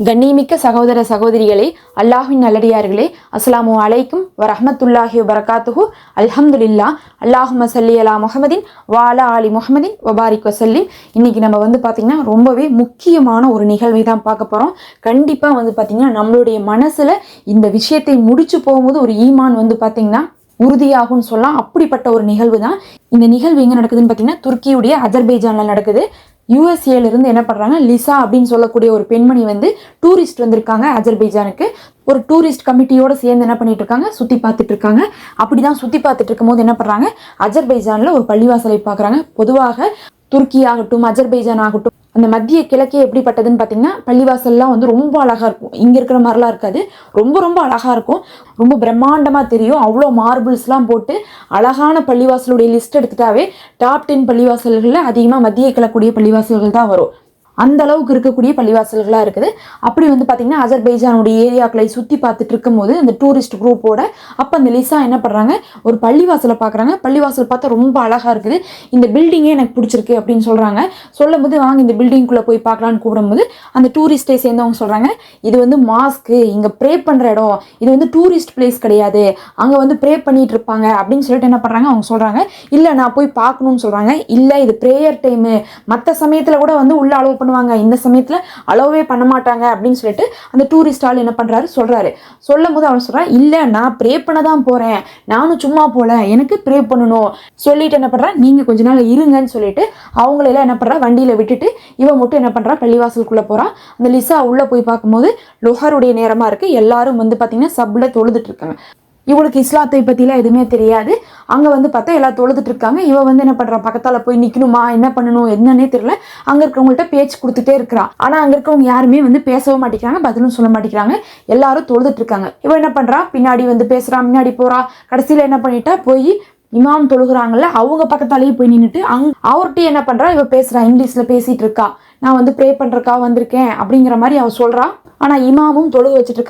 கண்ணியமிக்க சகோதர சகோதரிகளே அல்லாஹின் நல்லடியார்களே அஸ்லாமு அலைக்கும் வரஹ்மத்துல்லாஹி வரகாத்துஹு அல்ஹம்துலில்லா அல்லாஹும சல்லி அலா முகமதின் வாலா அலி முகமதின் வபாரிக் வசல்லிம். இன்னைக்கு நம்ம வந்து பார்த்திங்கன்னா ரொம்பவே முக்கியமான ஒரு நிகழ்வை தான் பார்க்க போகிறோம் கண்டிப்பாக வந்து பார்த்திங்கன்னா நம்மளுடைய மனசில் இந்த விஷயத்தை முடிச்சு போகும்போது ஒரு ஈமான் வந்து பார்த்திங்கன்னா உறுதியாகும்னு சொல்லலாம். அப்படிப்பட்ட ஒரு நிகழ்வு தான். இந்த நிகழ்வு எங்கே நடக்குதுன்னு பார்த்தீங்கன்னா துருக்கியுடைய அஜர்பைஜானில் நடக்குது. யூஎஸ்ஏலேருந்து என்ன பண்ணுறாங்க லிசா அப்படின்னு சொல்லக்கூடிய ஒரு பெண்மணி வந்து டூரிஸ்ட் வந்திருக்காங்க அஜர்பைஜானுக்கு. ஒரு டூரிஸ்ட் கமிட்டியோட சேர்ந்து என்ன பண்ணிட்டு இருக்காங்க? சுற்றி பார்த்துட்டு இருக்காங்க. அப்படி தான் சுற்றி பார்த்துட்டு இருக்கும்போது என்ன பண்ணுறாங்க அஜர்பைஜானில் ஒரு பள்ளிவாசலை பார்க்குறாங்க. பொதுவாக துருக்கி ஆகட்டும் அஜர்பைஜான் ஆகட்டும் அந்த மத்திய கிழக்கே எப்படிப்பட்டதுன்னு பார்த்தீங்கன்னா பள்ளிவாசல்லாம் வந்து ரொம்ப அழகாக இருக்கும். இங்கே இருக்கிற மாதிரிலாம் இருக்காது. ரொம்ப ரொம்ப அழகாக இருக்கும். ரொம்ப பிரம்மாண்டமாக தெரியும். அவ்வளோ மார்பிள்ஸ்லாம் போட்டு அழகான பள்ளிவாசலுடைய லிஸ்ட் எடுத்துட்டாவே டாப் டென் பள்ளிவாசல்களில் அதிகமாக மத்திய கிழக்கூடிய பள்ளிவாசல்கள் தான் வரும். அந்த அளவுக்கு இருக்கக்கூடிய பள்ளிவாசல்களாக இருக்குது. அப்படி வந்து பார்த்திங்கன்னா அஜர்பைஜானுடைய ஏரியாக்களை சுற்றி பார்த்துட்டு இருக்கும்போது அந்த டூரிஸ்ட் குரூப்போட அப்போ அந்த லிசா என்ன பண்ணுறாங்க ஒரு பள்ளிவாசலை பார்க்குறாங்க பள்ளிவாசல் பார்த்தா ரொம்ப அழகாக இருக்குது. இந்த பில்டிங்கே எனக்கு பிடிச்சிருக்கு அப்படின்னு சொல்கிறாங்க சொல்லும் போது வாங்க இந்த பில்டிங்குள்ளே போய் பார்க்கலான்னு கூப்பிடும்போது அந்த டூரிஸ்ட்டை சேர்ந்தவங்க சொல்கிறாங்க இது வந்து மாஸ்க்கு இங்கே ப்ரே பண்ணுற இடம். இது வந்து டூரிஸ்ட் பிளேஸ் கிடையாது. அங்கே வந்து ப்ரே பண்ணிகிட்டு இருப்பாங்க. அப்படின்னு சொல்லிட்டு என்ன பண்ணுறாங்க அவங்க சொல்கிறாங்க இல்லை நான் போய் பார்க்கணும்னு சொல்கிறாங்க இல்லை இது ப்ரேயர் டைமு மற்ற சமயத்தில் கூட வந்து உள்ள அளவு பண்ணுவாங்க. இந்த சமயத்தில் அலோவே பண்ண மாட்டாங்க அப்படின்னு சொல்லிட்டு அந்த டூரிஸ்ட் ஆள் என்ன பண்ணுறாரு சொல்கிறாரு சொல்லும் போது அவன் சொல்கிறான் இல்லை நான் ப்ரே பண்ண தான் போகிறேன் நானும் சும்மா போகல எனக்கு ப்ரே பண்ணணும். சொல்லிட்டு என்ன பண்ணுறான் நீங்கள் கொஞ்ச நாள் இருங்கன்னு சொல்லிட்டு அவங்களெல்லாம் என்ன பண்ணுறா வண்டியில் விட்டுட்டு இவன் மட்டும் என்ன பண்ணுறா பள்ளிவாசலுக்குள்ளே போகிறான் அந்த லிசா உள்ளே போய் பார்க்கும்போது லொஹருடைய நேரமாக இருக்குது எல்லாரும் வந்து பார்த்திங்கன்னா சப்பில் தொழுதுட்டு இருக்காங்க. இவளுக்கு இஸ்லாத்தை பற்றிலாம் எதுவுமே தெரியாது. அங்கே வந்து பார்த்தா எல்லாம் தொழுதுட்டு இருக்காங்க. இவ வந்து என்ன பண்ணுறா பக்கத்தால் போய் நிற்கணுமா என்ன பண்ணணும்? என்னன்னே தெரியல. அங்கே இருக்கிறவங்கள்ட்ட பேச்சு கொடுத்துட்டே இருக்கிறா. ஆனால் அங்கே இருக்கவங்க யாருமே வந்து பேசவும் மாட்டேங்கிறாங்க பதிலும் சொல்ல மாட்டேங்கிறாங்க. எல்லாரும் தொழுதுட்டு இருக்காங்க. இவன் என்ன பண்ணுறா பின்னாடி வந்து பேசுகிறா முன்னாடி போகிறா கடைசியில் என்ன பண்ணிட்டா? போய் இமாம் தொழுகிறாங்கல்ல அவங்க பக்கத்தாலேயே போய் நின்றுட்டு அங் அவர்கிட்ட என்ன பண்ணுறா இவ பேசுகிறா இங்கிலீஷில் பேசிகிட்டு இருக்கா. நான் வந்து ப்ரே பண்ணுறக்கா வந்திருக்கேன் அப்படிங்கிற மாதிரி அவள் சொல்கிறா ஆனால் இமாமும் தொழுக வச்சுட்டு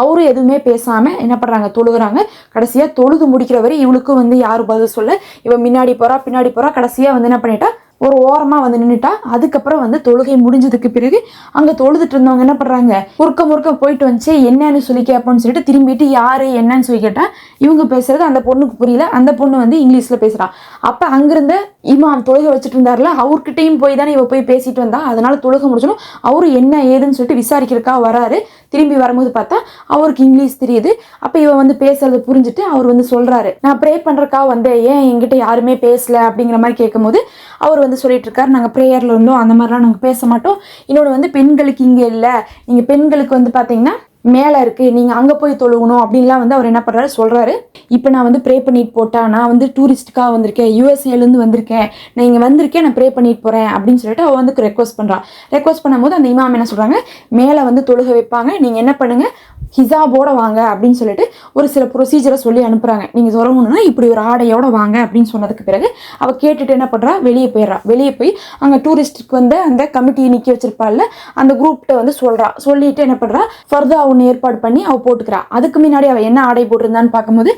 அவரும் எதுவுமே பேசாமல் என்ன பண்ணுறாங்க தொழுகிறாங்க. கடைசியாக தொழுது முடிக்கிற வரை இவளுக்கும் வந்து யாரும் பதில் சொல்ல. இவன் முன்னாடி போகிறா பின்னாடி போகிறா கடைசியாக வந்து என்ன பண்ணிட்டா? ஒரு ஓரமாக வந்து நின்றுட்டா அதுக்கப்புறம் வந்து தொழுகை முடிஞ்சதுக்கு பிறகு அங்கே தொழுதுட்டு இருந்தவங்க என்ன பண்ணுறாங்க முறுக்க முறுக்க போயிட்டு வந்துச்சு என்னன்னு சொல்லி கேட்போம்னு சொல்லிட்டு திரும்பிட்டு யார் என்னன்னு சொல்லி கேட்டால் இவங்க பேசுறது அந்த பொண்ணுக்கு புரியல அந்த பொண்ணு வந்து இங்கிலீஷில் பேசுகிறா அப்போ அங்கிருந்த இமாம் தொழுகை வச்சுட்டு இருந்தார்ல அவர்கிட்டயும் போய் தானே இவ போய் பேசிட்டு வந்தா அதனால தொழுகை முடிச்சணும் அவரு என்ன ஏதுன்னு சொல்லிட்டு விசாரிக்கிறக்கா வராரு. திரும்பி வரும்போது பார்த்தா அவருக்கு இங்கிலீஷ் தெரியுது. அப்போ இவன் வந்து பேசுறதை புரிஞ்சுட்டு அவர் வந்து சொல்கிறாரு நான் ப்ரே பண்றக்கா வந்தேன். ஏன் என்கிட்ட யாருமே பேசலை? அப்படிங்கிற மாதிரி கேட்கும்போது அவர் வந்து சொல்லிட்டு இருக்காரு. நாங்கள் ப்ரேயரில் இருந்தோம். அந்த மாதிரிலாம் நாங்கள் பேச மாட்டோம். இன்னொன்று வந்து பெண்களுக்கு இங்கே இல்லை. நீங்கள் பெண்களுக்கு வந்து பார்த்தீங்கன்னா மேலே இருக்குது நீங்கள் அங்கே போய் தொழுகணும் அப்படின்லாம் வந்து அவர் என்ன பண்ணுறாரு சொல்கிறாரு இப்போ நான் வந்து ப்ரே பண்ணிட்டு போட்டா நான் வந்து டூரிஸ்ட்டுக்காக வந்திருக்கேன் யூஎஸ்ஏலேருந்து வந்திருக்கேன் நான் இங்கே வந்திருக்கேன் நான் ப்ரே பண்ணிட்டு போகிறேன் அப்படின்னு சொல்லிட்டு அவள் வந்து ரெக்வஸ்ட் பண்ணுறான் ரெக்வஸ்ட் பண்ணும்போது அந்த இமாம் என்ன சொல்கிறாங்க மேலே வந்து தொழுக வைப்பாங்க நீங்கள் என்ன பண்ணுங்கள் ஹிசாபோட வாங்க அப்படின்னு சொல்லிட்டு ஒரு சில ப்ரொசீஜரை சொல்லி அனுப்புகிறாங்க நீங்கள் சொல்லணும்னா இப்படி ஒரு ஆடையோட வாங்க அப்படின்னு சொன்னதுக்கு பிறகு அவள் கேட்டுட்டு என்ன பண்ணுறா வெளியே போயிடுறா. வெளியே போய் அங்கே டூரிஸ்ட்டுக்கு வந்து அந்த கமிட்டியை நிற்க வச்சிருப்பாள்ல அந்த குரூப்கிட்ட வந்து சொல்கிறா சொல்லிட்டு என்ன பண்ணுறா ஃபர்தா ஒன்று ஏற்பாடு பண்ணி அவள் போட்டுக்கிறா. அதுக்கு முன்னாடி அவள் என்ன ஆடை போட்டிருந்தான்னு பார்க்கும்போது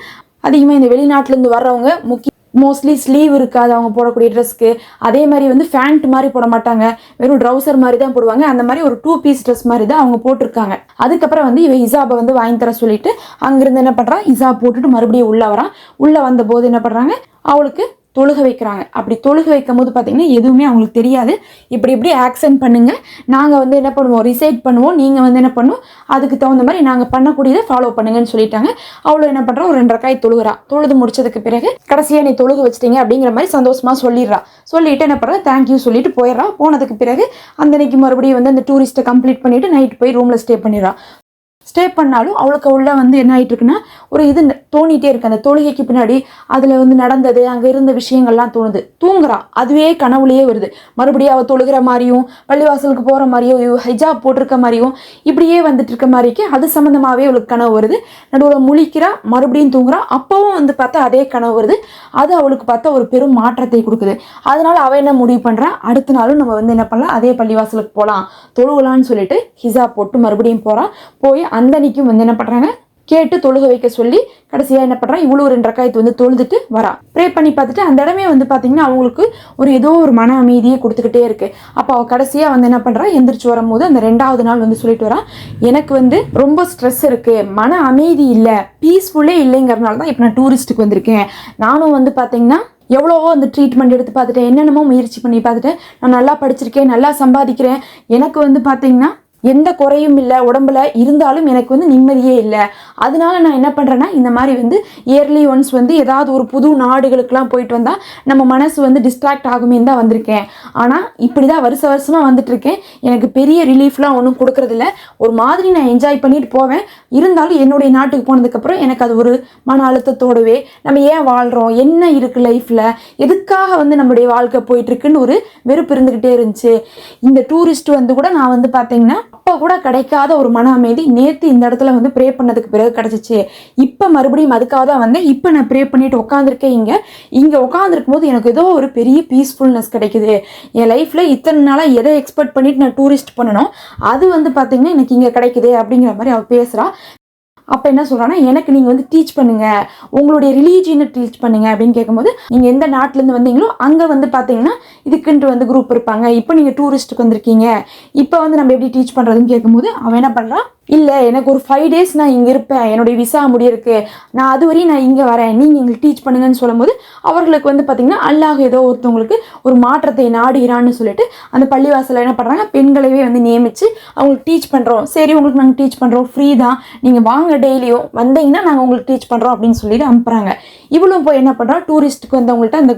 அதிகமாக இந்த வெளிநாட்டிலேருந்து வர்றவங்க முக்கிய மோஸ்ட்லி ஸ்லீவ் இருக்காது அவங்க போடக்கூடிய ட்ரெஸ்க்கு அதே மாதிரி வந்து ஃபேண்ட் மாதிரி போட மாட்டாங்க. வெறும் ட்ரௌசர் மாதிரி தான் போடுவாங்க. அந்த மாதிரி ஒரு டூ பீஸ் ட்ரெஸ் மாதிரி தான் அவங்க போட்டிருக்காங்க. அதுக்கப்புறம் வந்து இவன் இசாபை வந்து வாங்கி தர சொல்லிட்டு அங்கிருந்து என்ன பண்ணுறான் இசா போட்டுட்டு மறுபடியும் உள்ளே வரான் உள்ளே வந்த போது என்ன பண்ணுறாங்க அவளுக்கு தொழுக வைக்கிறாங்க. அப்படி தொழுக வைக்கும் போது பார்த்தீங்கன்னா எதுவுமே அவங்களுக்கு தெரியாது. இப்படி இப்படி ஆக்சன் பண்ணுங்க. நாங்கள் வந்து என்ன பண்ணுவோம்? ரிசைட் பண்ணுவோம். நீங்கள் வந்து என்ன பண்ணுவோம் அதுக்கு தகுந்த மாதிரி நாங்கள் பண்ணக்கூடியதை ஃபாலோ பண்ணுங்கன்னு சொல்லிட்டாங்க. அவ்வளோ என்ன பண்ணுறோம் ஒரு ரெண்டரை காய் தொழுகிறா. தொழுது முடிச்சதுக்கு பிறகு கடைசியாக நீ தொழுக வச்சிட்டீங்க அப்படிங்கிற மாதிரி சந்தோஷமா சொல்லிடுறா. சொல்லிட்டு என்ன பண்ணுறா தேங்க்யூ சொல்லிட்டு போயிடுறா. போனதுக்கு பிறகு அந்த அன்னைக்கு மறுபடியும் வந்து அந்த டூரிஸ்ட்டை கம்ப்ளீட் பண்ணிட்டு நைட் போய் ரூமில் ஸ்டே பண்ணிடுறா. ஸ்டே பண்ணாலும் அவளுக்கு உள்ள வந்து என்ன ஆகிட்டு இருக்குன்னா ஒரு இது தோணிகிட்டே இருக்கு. அந்த தொழுகைக்கு பின்னாடி அதில் வந்து நடந்தது அங்கே இருந்த விஷயங்கள்லாம் தோணுது. தூங்குறா. அதுவே கனவுலேயே வருது. மறுபடியும் அவள் தொழுகிற மாதிரியும் பள்ளிவாசலுக்கு போகிற மாதிரியும் இவ ஹிஜாப் போட்டிருக்க மாதிரியும் இப்படியே வந்துட்டு இருக்க மாதிரிக்கு அது சம்மந்தமாகவே அவளுக்கு கனவு வருது. நடுவில் முழிக்கிறா மறுபடியும் தூங்குறா. அப்போவும் வந்து பார்த்தா அதே கனவு வருது. அது அவளுக்கு பார்த்தா ஒரு பெரும் மாற்றத்தை கொடுக்குது. அதனால் அவள் என்ன முடிவு பண்ணுறா அடுத்த நாளும் நம்ம வந்து என்ன பண்ணலாம்? அதே பள்ளிவாசலுக்கு போகலாம் தொழுகலான்னு சொல்லிட்டு ஹிஜாப் போட்டு மறுபடியும் போகிறான் போய் அந்த வந்து என்ன பண்ணுறாங்க கேட்டு தொழுக வைக்க சொல்லி கடைசியாக என்ன பண்ணுறான் இவ்வளோ ரெண்டு ரக்காயத்து வந்து தொழுதுட்டு வரா. ப்ரே பண்ணி பார்த்துட்டு அந்த இடமே வந்து பார்த்தீங்கன்னா அவங்களுக்கு ஒரு ஏதோ ஒரு மன அமைதியை கொடுத்துக்கிட்டே இருக்கு. அப்போ அவள் கடைசியாக வந்து என்ன பண்ணுறா எந்திரிச்சு வரும்போது அந்த ரெண்டாவது நாள் வந்து சொல்லிட்டு வரா. எனக்கு வந்து ரொம்ப ஸ்ட்ரெஸ் இருக்கு. மன அமைதி இல்லை. பீஸ்ஃபுல்லே இல்லைங்கிறதுனால தான் இப்போ நான் டூரிஸ்ட்டுக்கு வந்திருக்கேன். நானும் வந்து பார்த்தீங்கன்னா எவ்வளவோ அந்த ட்ரீட்மெண்ட் எடுத்து பார்த்துட்டேன். என்னென்னமோ முயற்சி பண்ணி பார்த்துட்டேன். நான் நல்லா படிச்சிருக்கேன் நல்லா சம்பாதிக்கிறேன். எனக்கு வந்து பார்த்திங்கன்னா எந்த குறையும் இல்லை உடம்புல இருந்தாலும் எனக்கு வந்து நிம்மதியே இல்லை. அதனால நான் என்ன பண்ணுறேன்னா இந்த மாதிரி வந்து இயர்லி ஒன்ஸ் வந்து ஏதாவது ஒரு புது நாடுகளுக்கெலாம் போயிட்டு வந்தால் நம்ம மனசு வந்து டிஸ்ட்ராக்ட் ஆகுமே தான் வந்திருக்கேன். ஆனால் இப்படி தான் வருஷ வருஷமாக வந்துட்டுருக்கேன். எனக்கு பெரிய ரிலீஃப்லாம் ஒன்றும் கொடுக்கறதில்ல. ஒரு மாதிரி நான் என்ஜாய் பண்ணிட்டு போவேன். இருந்தாலும் என்னுடைய நாட்டுக்கு போனதுக்கப்புறம் எனக்கு அது ஒரு மன அழுத்தத்தோடவே நம்ம ஏன் வாழ்கிறோம் என்ன இருக்குது லைஃப்பில் எதுக்காக வந்து நம்மளுடைய வாழ்க்கை போயிட்டுருக்குன்னு ஒரு வெறுப்பு இருந்துக்கிட்டே இருந்துச்சு. இந்த டூரிஸ்ட் வந்து கூட நான் வந்து பார்த்தீங்கன்னா அப்போ கூட கிடைக்காத ஒரு மன அமைதி நேற்று இந்த இடத்துல வந்து ப்ரே பண்ணதுக்கு பிறகு கிடச்சிச்சு. இப்போ மறுபடியும் அதுக்காக தான் வந்தேன். இப்போ நான் ப்ரே பண்ணிட்டு உட்காந்துருக்கேன் இங்கே. இங்கே உட்காந்துருக்கும் போது எனக்கு ஏதோ ஒரு பெரிய பீஸ்ஃபுல்னஸ் கிடைக்குது. என் லைஃப்பில் இத்தனை நாளாக எதை எக்ஸ்பெக்ட் பண்ணிட்டு நான் டூரிஸ்ட் பண்ணணும் அது வந்து பார்த்தீங்கன்னா எனக்கு இங்கே கிடைக்குது அப்படிங்கிற மாதிரி அவள் பேசுகிறா அப்போ என்ன சொல்கிறான்னா எனக்கு நீங்கள் வந்து டீச் பண்ணுங்க. உங்களுடைய ரிலீஜியனை டீச் பண்ணுங்க அப்படின்னு கேட்கும்போது நீங்கள் எந்த நாட்டிலேருந்து வந்தீங்களோ அங்கே வந்து பார்த்தீங்கன்னா இதுக்குன்ட்டு வந்து குரூப் இருப்பாங்க. இப்போ நீங்கள் டூரிஸ்ட்டுக்கு வந்திருக்கீங்க. இப்போ வந்து நம்ம எப்படி டீச் பண்ணுறதுன்னு கேட்கும்போது அவன் என்ன பண்ணுறான் இல்லை எனக்கு ஒரு ஃபைவ் டேஸ் நான் இங்கே இருப்பேன். என்னுடைய விசா முடியிருக்கு நான் அது வரையும் நான் இங்கே வரேன். நீங்கள் எங்களுக்கு டீச் பண்ணுங்கன்னு சொல்லும்போது அவர்களுக்கு வந்து பார்த்திங்கன்னா அல்லாஹ் ஏதோ ஒருத்தவங்களுக்கு ஒரு மாற்றத்தை நாடுகிறான்னு சொல்லிட்டு அந்த பள்ளிவாசலில் என்ன பண்ணுறாங்க பெண்களவே வந்து நியமித்து அவங்களுக்கு டீச் பண்ணுறோம் சரி உங்களுக்கு நாங்கள் டீச் பண்ணுறோம் ஃப்ரீ தான். நீங்கள் வாங்க டெய்லியும் வந்தீங்கன்னா நாங்கள் உங்களுக்கு டீச் பண்ணுறோம் அப்படின்னு சொல்லிட்டு அனுப்புகிறாங்க இவளும் போய் என்ன பண்ணுறா டூரிஸ்ட்டுக்கு வந்தவங்கள்ட்ட அந்த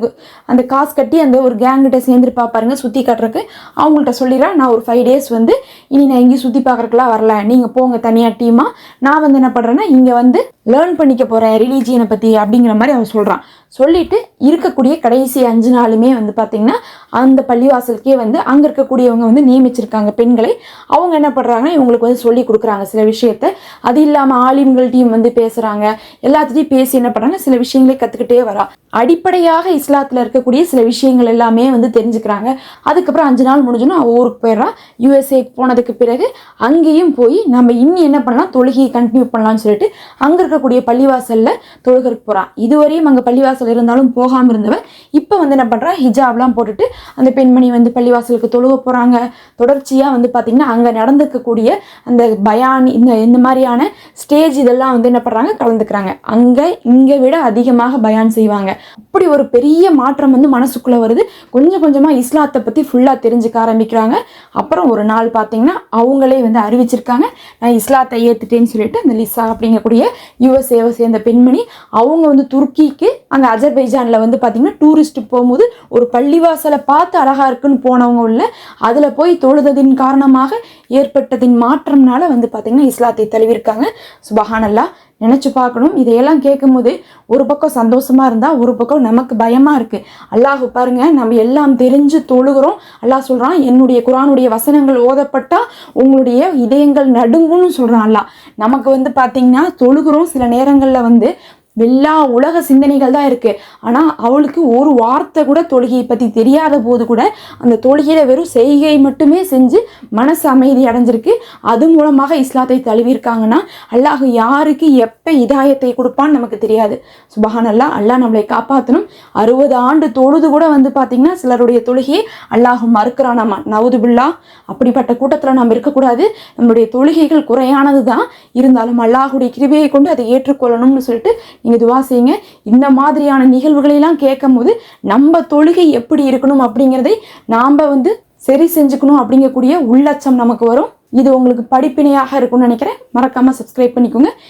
அந்த காசு கட்டி அந்த ஒரு கேங்கிட்ட சேர்ந்துருப்பா பாருங்க சுற்றி கட்டுறக்கு அவங்கள்ட்ட சொல்லிடுறா நான் ஒரு ஃபைவ் டேஸ் வந்து இனி நான் எங்கேயும் சுற்றி பார்க்குறக்குலாம் வரல. நீங்கள் போங்க தனியாக டீமாக நான் வந்து என்ன பண்ணுறேன்னா இங்கே வந்து லேர்ன் பண்ணிக்க போகிறேன் ரிலீஜியனை பற்றி அப்படிங்கிற மாதிரி அவன் சொல்கிறான் சொல்லிட்டு இருக்கக்கூடிய கடைசி அஞ்சு நாளுமே வந்து பார்த்திங்கன்னா அந்த பள்ளிவாசலுக்கே வந்து அங்கே இருக்கக்கூடியவங்க வந்து நியமிச்சிருக்காங்க பெண்களை. அவங்க என்ன பண்ணுறாங்கன்னா இவங்களுக்கு வந்து சொல்லி கொடுக்குறாங்க சில விஷயத்த. அது இல்லாமல் ஆலிம்கள்ட்டையும் வந்து பேசுகிறாங்க எல்லாத்துட்டையும் பேசி என்ன பண்ணுறாங்க சில விஷயங்களே கற்றுக்கிட்டே வரா அடிப்படையாக இஸ்லாத்தில் இருக்கக்கூடிய சில விஷயங்கள் எல்லாமே வந்து தெரிஞ்சுக்கிறாங்க. அதுக்கப்புறம் அஞ்சு நாள் முடிஞ்சோன்னா அவள் ஊருக்கு போயிடுறான். யூஎஸ்ஏக்கு போனதுக்கு பிறகு அங்கேயும் போய் நம்ம இன்னி என்ன பண்ணலாம் தொழுகையை கண்டினியூ பண்ணலாம்னு சொல்லிட்டு அங்கே இருக்கக்கூடிய பள்ளிவாசலில் தொழுகிறதுக்கு போகிறான் இதுவரையும் அங்கே பள்ளிவாசல் இருந்தாலும் போகாமல் இருந்தவன். இப்போ வந்து என்ன பண்ணுறா ஹிஜாப்லாம் போட்டுட்டு அந்த பெண்மணி வந்து பள்ளிவாசலுக்கு தொழுக போகிறாங்க தொடர்ச்சியாக வந்து பார்த்திங்கன்னா அங்கே நடந்துக்கக்கூடிய அந்த பயான் இந்த இந்த மாதிரியான ஸ்டேஜ் இதெல்லாம் வந்து என்ன பண்ணுறாங்க கலந்துக்கிறாங்க. அங்கே இங்கே விட அதிகமாக பயான் செய்வாங்க. அப்படி ஒரு பெரிய மாற்றம் வந்து மனசுக்குள்ளே வருது. கொஞ்சம் கொஞ்சமாக இஸ்லாத்தை பற்றி ஃபுல்லாக தெரிஞ்சுக்க ஆரம்பிக்கிறாங்க. அப்புறம் ஒரு நாள் பார்த்தீங்கன்னா அவங்களே வந்து அறிவிச்சிருக்காங்க. நான் இஸ்லாத்தை ஏற்றுட்டேன்னு சொல்லிட்டு அந்த லிசா அப்படிங்கக்கூடிய யுஎஸ்ஏவை சேர்ந்த பெண்மணி. அவங்க வந்து துருக்கிக்கு அங்கே அஜர்பைஜானில் வந்து பார்த்தீங்கன்னா டூரிஸ்ட் போகும்போது ஒரு பள்ளிவாசலை பார்த்து அழகாக இருக்குன்னு போனவங்க உள்ள அதில் போய் தொழுததின் காரணமாக ஏற்பட்டதின் மாற்றம்னால வந்து பார்த்திங்கன்னா இஸ்லாத்தை தழுவிருக்காங்க சுபஹானல்லா. நினச்சி பார்க்கணும். இதையெல்லாம் கேட்கும்போது ஒரு பக்கம் சந்தோஷமாக இருந்தால் ஒரு பக்கம் நமக்கு பயமாக இருக்குது அல்லாஹ் பாருங்கள் நம்ம எல்லாம் தெரிஞ்சு தொழுகிறோம். அல்லாஹ் சொல்கிறான் என்னுடைய குரானுடைய வசனங்கள் ஓதப்பட்டால் உங்களுடைய இதயங்கள் நடுங்கும்னு சொல்கிறான் அல்லாஹ். நமக்கு வந்து பார்த்திங்கன்னா தொழுகிறோம் சில நேரங்களில் வந்து எல்லா உலக சிந்தனைகள் தான் இருக்குது ஆனால் அவளுக்கு ஒரு வார்த்தை கூட தொழுகையை பற்றி தெரியாத போது கூட அந்த தொழுகையில் வெறும் செய்கை மட்டுமே செஞ்சு மனசு அமைதி அடைஞ்சிருக்கு. அது மூலமாக இஸ்லாத்தை தழுவியிருக்காங்கன்னா அல்லாஹ் யாருக்கு எப்போ இதாயத்தை கொடுப்பான்னு நமக்கு தெரியாது. சுபஹான் அல்லாஹ் அல்லாஹ் நம்மளை காப்பாற்றணும் அறுபது ஆண்டு தொழுது கூட வந்து பார்த்திங்கன்னா சிலருடைய தொழுகையை அல்லாஹ் மறுக்கிறானாமா நவுது பில்லா அப்படிப்பட்ட கூட்டத்தில் நாம் இருக்கக்கூடாது. நம்மளுடைய தொழுகைகள் குறையானது தான் இருந்தாலும் அல்லாஹுடைய கிருபையை கொண்டு அதை ஏற்றுக்கொள்ளணும்னு சொல்லிட்டு நீங்கள் துவா செய்யுங்க. இந்த மாதிரியான நிகழ்வுகளையெல்லாம் கேட்கும் போது நம்ம தொழுகை எப்படி இருக்கணும் அப்படிங்கிறதை நாம் வந்து சரி செஞ்சுக்கணும் அப்படிங்கக்கூடிய உள்ளச்சம் நமக்கு வரும். இது உங்களுக்கு படிப்பினையாக இருக்கும்னு நினைக்கிறேன். மறக்காமல் சப்ஸ்கிரைப் பண்ணிக்கோங்க.